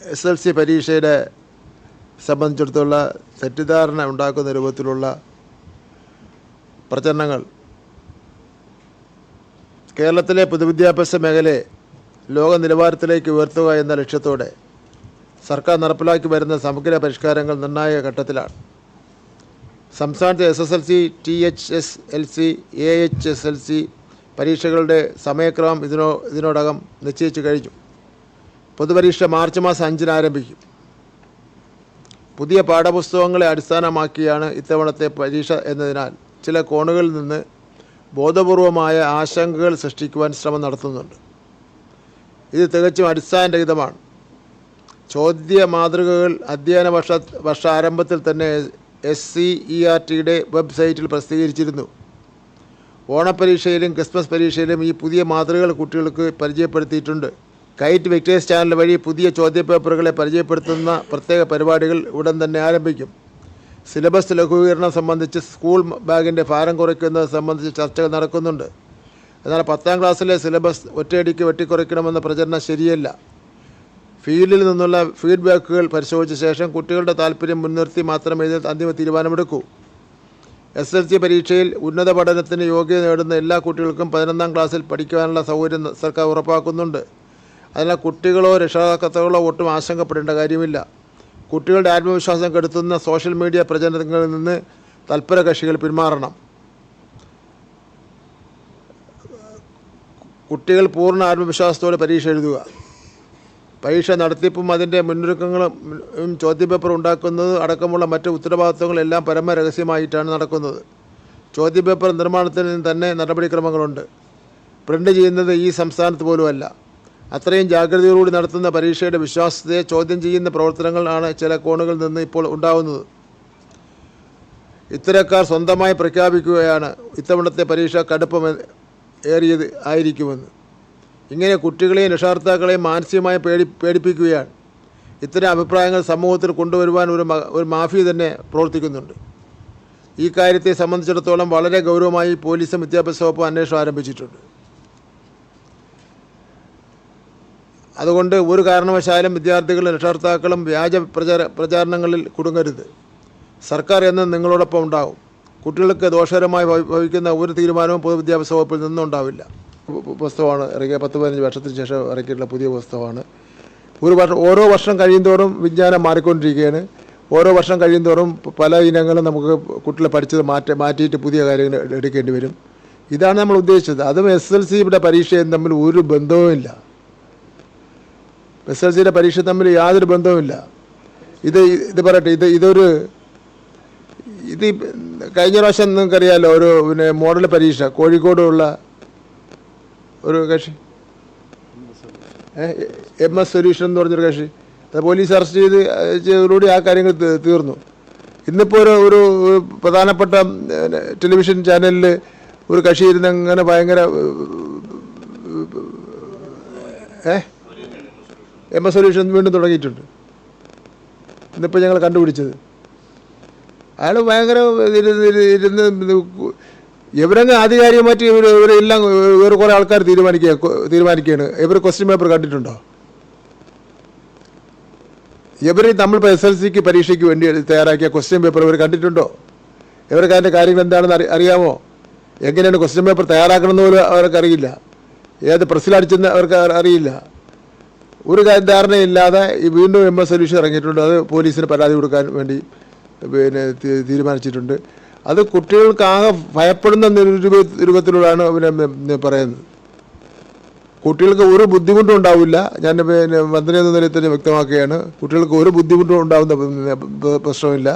S L C പരീക്ഷയുടെ സംബന്ധിച്ചിടത്തോളം തെറ്റിദ്ധാരണ ഉണ്ടാക്കുന്ന രൂപത്തിലുള്ള പ്രചരണങ്ങൾ കേരളത്തിലെ പൊതുവിദ്യാഭ്യാസ മേഖലയെ ലോക നിലവാരത്തിലേക്ക് ഉയർത്തുക എന്ന ലക്ഷ്യത്തോടെ സർക്കാർ നടപ്പിലാക്കി വരുന്ന സമഗ്ര പരിഷ്കാരങ്ങൾ നിർണായക ഘട്ടത്തിലാണ്. സംസ്ഥാനത്തെ S S L C T H S L C A H S L C പരീക്ഷകളുടെ സമയക്രമം ഇതിനോ ഇതിനോടകം നിശ്ചയിച്ചു കഴിഞ്ഞു. പൊതുപരീക്ഷ മാർച്ച് മാസം അഞ്ചിന് ആരംഭിക്കും. പുതിയ പാഠപുസ്തകങ്ങളെ അടിസ്ഥാനമാക്കിയാണ് ഇത്തവണത്തെ പരീക്ഷ എന്നതിനാൽ ചില കോണുകളിൽ നിന്ന് ബോധപൂർവമായ ആശങ്കകൾ സൃഷ്ടിക്കുവാൻ ശ്രമം നടത്തുന്നുണ്ട്. ഇത് തികച്ചും അടിസ്ഥാനരഹിതമാണ്. ചോദ്യ മാതൃകകൾ അധ്യയന വർഷ വർഷാരംഭത്തിൽ തന്നെ എസ് സി ഇ ആർ ടിയുടെ വെബ്സൈറ്റിൽ പ്രസിദ്ധീകരിച്ചിരുന്നു. ഓണപ്പരീക്ഷയിലും ക്രിസ്മസ് പരീക്ഷയിലും ഈ പുതിയ മാതൃകകൾ കുട്ടികൾക്ക് പരിചയപ്പെടുത്തിയിട്ടുണ്ട്. കൈറ്റ് വിക്ടേഴ്സ് ചാനൽ വഴി പുതിയ ചോദ്യപേപ്പറുകളെ പരിചയപ്പെടുത്തുന്ന പ്രത്യേക പരിപാടികൾ ഉടൻ തന്നെ ആരംഭിക്കും. സിലബസ് ലഘൂകരണം സംബന്ധിച്ച് സ്കൂൾ ബാഗിന്റെ ഭാരം കുറയ്ക്കുന്നത് സംബന്ധിച്ച് ചർച്ചകൾ നടക്കുന്നുണ്ട്. എന്നാൽ പത്താം ക്ലാസ്സിലെ സിലബസ് ഒറ്റയടിക്ക് വെട്ടിക്കുറയ്ക്കണമെന്ന പ്രചരണം ശരിയല്ല. ഫീൽഡിൽ നിന്നുള്ള ഫീഡ്ബാക്കുകൾ പരിശോധിച്ച ശേഷം കുട്ടികളുടെ താല്പര്യം മുൻനിർത്തി മാത്രമേ ഇതിൽ അന്തിമ തീരുമാനമെടുക്കൂ. എസ് എൽ സി പരീക്ഷയിൽ ഉന്നത പഠനത്തിന് യോഗ്യത നേടുന്ന എല്ലാ കുട്ടികൾക്കും പതിനൊന്നാം ക്ലാസ്സിൽ പഠിക്കുവാനുള്ള സൗകര്യം സർക്കാർ ഉറപ്പാക്കുന്നുണ്ട്. അതിനാൽ കുട്ടികളോ രക്ഷാകർത്താക്കളോ ഒട്ടും ആശങ്കപ്പെടേണ്ട കാര്യമില്ല. കുട്ടികളുടെ ആത്മവിശ്വാസം കെടുത്തുന്ന സോഷ്യൽ മീഡിയ പ്രചരണങ്ങളിൽ നിന്ന് തൽപര കക്ഷികൾ പിന്മാറണം. കുട്ടികൾ പൂർണ ആത്മവിശ്വാസത്തോടെ പരീക്ഷ എഴുതുക. പരീക്ഷ നടത്തിപ്പും അതിന്റെ മുന്നൊരുക്കങ്ങളും ചോദ്യപേപ്പർ ഉണ്ടാക്കുന്നത് അടക്കമുള്ള മറ്റ് ഉത്തരവാദിത്വങ്ങളെല്ലാം പരമ രഹസ്യമായിട്ടാണ് നടക്കുന്നത്. ചോദ്യപേപ്പർ നിർമ്മാണത്തിന് തന്നെ നടപടിക്രമങ്ങളുണ്ട്. പ്രിന്റ് ചെയ്യുന്നത് ഈ സംസ്ഥാനത്ത് പോലുമല്ല. അത്രയും ജാഗ്രതയോടുകൂടി നടത്തുന്ന പരീക്ഷയുടെ വിശ്വാസ്യതയെ ചോദ്യം ചെയ്യുന്ന പ്രവർത്തനങ്ങളാണ് ചില കോണുകളിൽ നിന്ന് ഇപ്പോൾ ഉണ്ടാവുന്നത്. ഇത്തരക്കാർ സ്വന്തമായി പ്രഖ്യാപിക്കുകയാണ് ഇത്തവണത്തെ പരീക്ഷ കടുപ്പം ഏറിയത് ആയിരിക്കുമെന്ന്. ഇങ്ങനെ കുട്ടികളെയും രക്ഷാർത്താക്കളെയും മാനസികമായി പേടി പേടിപ്പിക്കുകയാണ്. ഇത്തരം അഭിപ്രായങ്ങൾ സമൂഹത്തിൽ കൊണ്ടുവരുവാൻ ഒരു ഒരു മാഫിയ തന്നെ പ്രവർത്തിക്കുന്നുണ്ട്. ഈ കാര്യത്തെ സംബന്ധിച്ചിടത്തോളം വളരെ ഗൗരവമായി പോലീസും വിദ്യാഭ്യാസ വകുപ്പും അന്വേഷണം ആരംഭിച്ചിട്ടുണ്ട്. അതുകൊണ്ട് ഒരു കാരണവശാലും വിദ്യാർത്ഥികളും രക്ഷകർത്താക്കളും വ്യാജ പ്രചാര പ്രചാരണങ്ങളിൽ കുടുങ്ങരുത്. സർക്കാർ എന്നും നിങ്ങളോടൊപ്പം ഉണ്ടാവും. കുട്ടികൾക്ക് ദോഷകരമായി ഭവി- ഭവിക്കുന്ന ഒരു തീരുമാനവും പൊതുവിദ്യാഭ്യാസ വകുപ്പിൽ നിന്നും ഉണ്ടാവില്ല. പുസ്തകമാണ് ഇറക്കിയ പത്ത് പതിനഞ്ച് വർഷത്തിന് ശേഷം ഇറക്കിയിട്ടുള്ള പുതിയ പുസ്തകമാണ്. ഒരു വർഷം ഓരോ വർഷം കഴിയുന്തോറും വിജ്ഞാനം മാറിക്കൊണ്ടിരിക്കുകയാണ്. ഓരോ വർഷം കഴിയുന്തോറും പല ഇനങ്ങളും നമുക്ക് കുട്ടികളെ പഠിച്ചത് മാറ്റ മാറ്റിയിട്ട് പുതിയ കാര്യങ്ങൾ എടുക്കേണ്ടി വരും. ഇതാണ് നമ്മൾ ഉദ്ദേശിച്ചത്. അതും എസ് എൽ സിയുടെ പരീക്ഷയും തമ്മിൽ ഒരു ബന്ധവുമില്ല. എസ് എൽ സിയുടെ പരീക്ഷ തമ്മിൽ യാതൊരു ബന്ധവുമില്ല. ഇത് ഇത് പറയട്ടെ ഇത് ഇതൊരു ഇത് കഴിഞ്ഞ പ്രാവശ്യം നിങ്ങൾക്കറിയാമല്ലോ ഒരു പിന്നെ മോഡൽ പരീക്ഷ കോഴിക്കോടുള്ള ഒരു കക്ഷി. എം എസ് സൊല്യൂഷൻ എന്ന് പറഞ്ഞൊരു കക്ഷി. അത് പോലീസ് അറസ്റ്റ് ചെയ്ത് ചെയ്തതിലൂടെ ആ കാര്യങ്ങൾ തീർന്നു. ഇന്നിപ്പോൾ ഒരു ഒരു പ്രധാനപ്പെട്ട ടെലിവിഷൻ ചാനലിൽ ഒരു കക്ഷി ഇരുന്ന് അങ്ങനെ ഭയങ്കര ഏ എം എസ് സൊല്യൂഷൻ വീണ്ടും തുടങ്ങിയിട്ടുണ്ട്. ഇന്നിപ്പോൾ ഞങ്ങൾ കണ്ടുപിടിച്ചത്. അയാൾ ഭയങ്കര ഇരുന്ന് മാറ്റി ഇവരങ്ങ് ആധികാരികമായിട്ട് ഇവർ ഇവരെല്ലാം വേറെ കുറേ ആൾക്കാർ തീരുമാനിക്കുക തീരുമാനിക്കുകയാണ്. ഇവർ ക്വസ്റ്റ്യൻ പേപ്പർ കണ്ടിട്ടുണ്ടോ? ഇവർ നമ്മൾ എസ് എൽ സിക്ക് പരീക്ഷയ്ക്ക് വേണ്ടി തയ്യാറാക്കിയ ക്വസ്റ്റ്യൻ പേപ്പർ ഇവർ കണ്ടിട്ടുണ്ടോ? ഇവർക്ക് അതിന്റെ കാര്യങ്ങൾ എന്താണെന്ന് അറി അറിയാമോ? എങ്ങനെയാണ് ക്വസ്റ്റ്യൻ പേപ്പർ തയ്യാറാക്കണമെന്ന് പോലും അവർക്കറിയില്ല ഏത് പ്രസ്സിലടിച്ചെന്ന് അവർക്ക് അറി- അറിയില്ല. ഒരു ധാരണയില്ലാതെ വീണ്ടും എം എസ് സൊല്യൂഷൻ ഇറങ്ങിയിട്ടുണ്ട്. അത് പോലീസിന് പരാതി കൊടുക്കാൻ വേണ്ടി പിന്നെ തീരുമാനിച്ചിട്ടുണ്ട്. അത് കുട്ടികൾക്കാകെ ഭയപ്പെടുന്ന രൂപത്തിലൂടെയാണ് പിന്നെ പറയുന്നത്. കുട്ടികൾക്ക് ഒരു ബുദ്ധിമുട്ടും ഉണ്ടാവില്ല. ഞാൻ പിന്നെ മന്ത്രി എന്ന നിലയിൽ തന്നെ വ്യക്തമാക്കുകയാണ്. കുട്ടികൾക്ക് ഒരു ബുദ്ധിമുട്ടും ഉണ്ടാവുന്ന പ്രശ്നമില്ല.